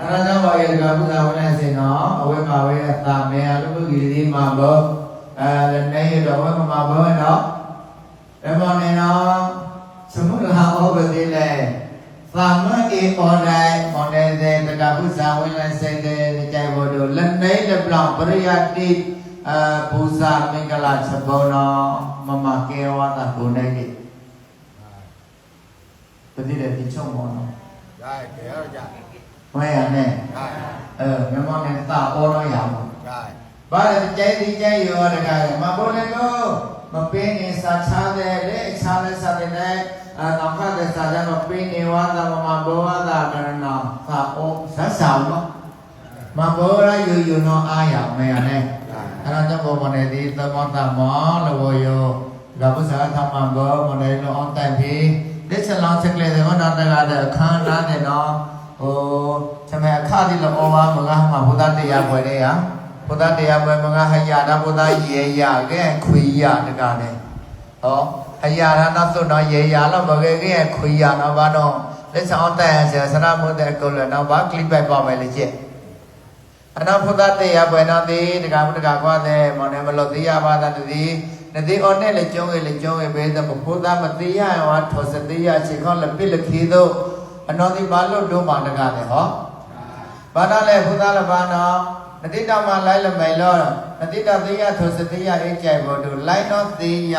အနာသဘာဝကကုသဝနစေနောအဝိမဝေအတမေအလုပ္ပကိတိမဘောအဲနေရတော်ဝိမဘောနောဓမ္မနေနောစမုဒ္ဟာဩပတိလေသာမဧဩနိုင်မောနေစေတကပုဇာဝိလစေတေကြိုက်ဘောတို့လက်နေတပလောင်ပရိယတိအပုဇာမင်္ဂလာစဘောနောမမကေဝတာဘုန်နိုင်တိပတိလေဒီချုံမောနောဒါကြရကြ ယ်မပေါ်လေတော့မပင်းနေစာချတဲ့လေချားတဲ့စာတဲ့နဲ့အာတော့ခတဲ့စာကြမပင်းနေဝါသာမဘောဝါသာကရဏသာအောဇတ်ဆောင်မမဘောရယူယူနောအာရမေရနဲ့ได้အဲ့တော့ကြောင့်ဘောမနေဒီသမောတမောလဝယောဒါပုစာသမ္မဘောမနေလောအန်တိုင်ပြီလက်ချက်လောင်းချက်လေတော့တော့တကားတဲ့အခန်းနားနဲ့တော့ ဟိုချက်မဲ့အခါဒီလောဝါမငါမှာဘုဒ္ဓတရားပွဲတဲ့ဟာဘုဒ္ဓတရားပွဲမငါဟယာတာဘုဒ္ဓရေရခဲ့ခွေရတကားတဲ့ဟောဟယာတာနောက်ဆုံးတော့ရေရတော့မခဲ့ခဲ့ခွေရတော့ဘာတော့လက်ချက်အောင်တိုင်ဆရာစရမုဒ္ဒေကုလတော့ဘာကလစ်ပဲပါမယ်လေကျက်အနာဖုဒ္ဓတေယပွဲနာတိတကာမတကာကွာတဲ့မောင်နေမလို့သိရပါတတ်သည်နတိအောနဲ့လေကျုံးလေကျုံးပဲတဲ့ဘုဒ္ဓမသိရဝါထောစတိယချေခေါလပိလခိသော အနောတိဘာလို့တို့မှာတကာတဲ့ဟောဘာသာလဲဘုဒ္ဓလဘာနောနတိတမလိုက်လမယ်လို့နတိတသိယထောစတိယအိကြိုက်ဖို့တို့လိုက်တော့သိယ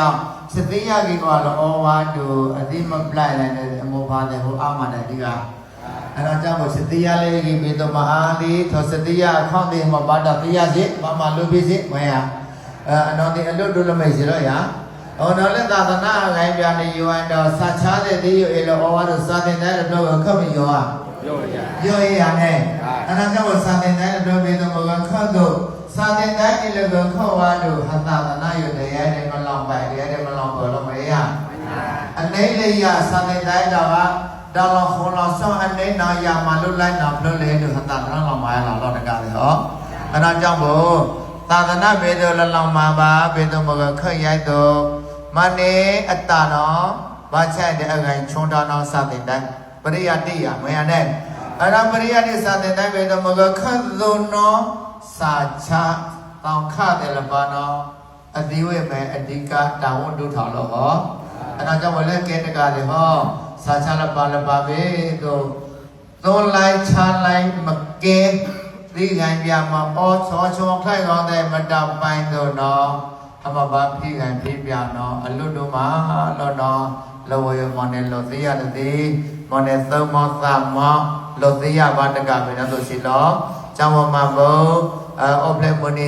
စတိယကြီးကွာလောဝါတို့အတိမပလိုက်လိုက်တဲ့အမောပါတဲ့ဟိုအာမတဲ့ဒီကအဲ့တော့ကြောင့်မို့စတိယလေးကြီးပြီးတော့မဟာလီသောစတိယအခေါန့်ဒီမှာပါတာတရားစီမမလူပြီးစီမရအဲအနော်ဒီအလွတ်ဒုလမိတ်စီတော့ရ ဩနောလသာသနာလိုင်းပြနေယွမ်းတော်ဆာချားတဲ့သေးရအေလောဩဝါဒစာသင်တိုင်းတော့ခမယောဟာပြောရပြောရမယ်အနာကဘစာသင်တိုင်းတော့ဘေသမကခတ်တော့စာသင်တိုင်းအေလောခောဝါဒဟသာသနာယတရားနဲ့မလောင်ပိုင်တရားနဲ့မလောင်ပေါ်လို့မရအနေလေးရစာသင်တိုင်းတော့ဟာတော်တော်ခေါ်တော်ဆောင်းအနေနာရမှာလွတ်လိုက်တာလွတ်လေလို့ဟသာသနာလောင်ပါရတော့တကားလေဟောအဲ့ဒါကြောင့်မို့သာသနာဘေဒလလောင်မှာပါဘေသမကခတ်ရိုက်တော့ မနေအတ္တနော်ဘာချက်တဲ့အခိုင်ချုံတာနော်စာတင်တိုင်းပရိယတိယမရနဲ့အဲ့ဒါပရိယတိစာတင်တိုင်းဘေဒမကခက်သွနော်စာချတောင်ခတယ်လပါနော်အတိဝေမဲအဓိကတာဝန်ဒုထောင်လို့ဟောအဲ့ဒါကြောင့်မလဲကဲတကားလေဟောစာချလပါလပါပဲတို့သုံးလိုက်ချလိုက်မကဲဒီငံပြမှာအောချောချောခိုက်ကောင်းတဲ့မတပိုင်းတို့နော် အမဘာဖိငံဖိပြနော်အလွတ်တို့မှာလောနော်လောဝရမနဲ့လောသေးရတဲ့မနဲ့သုံးမသမလောသေးရပါတကပဲနော်ဆိုရှိလောကျောင်းမမဘုံအောပလက်မနီ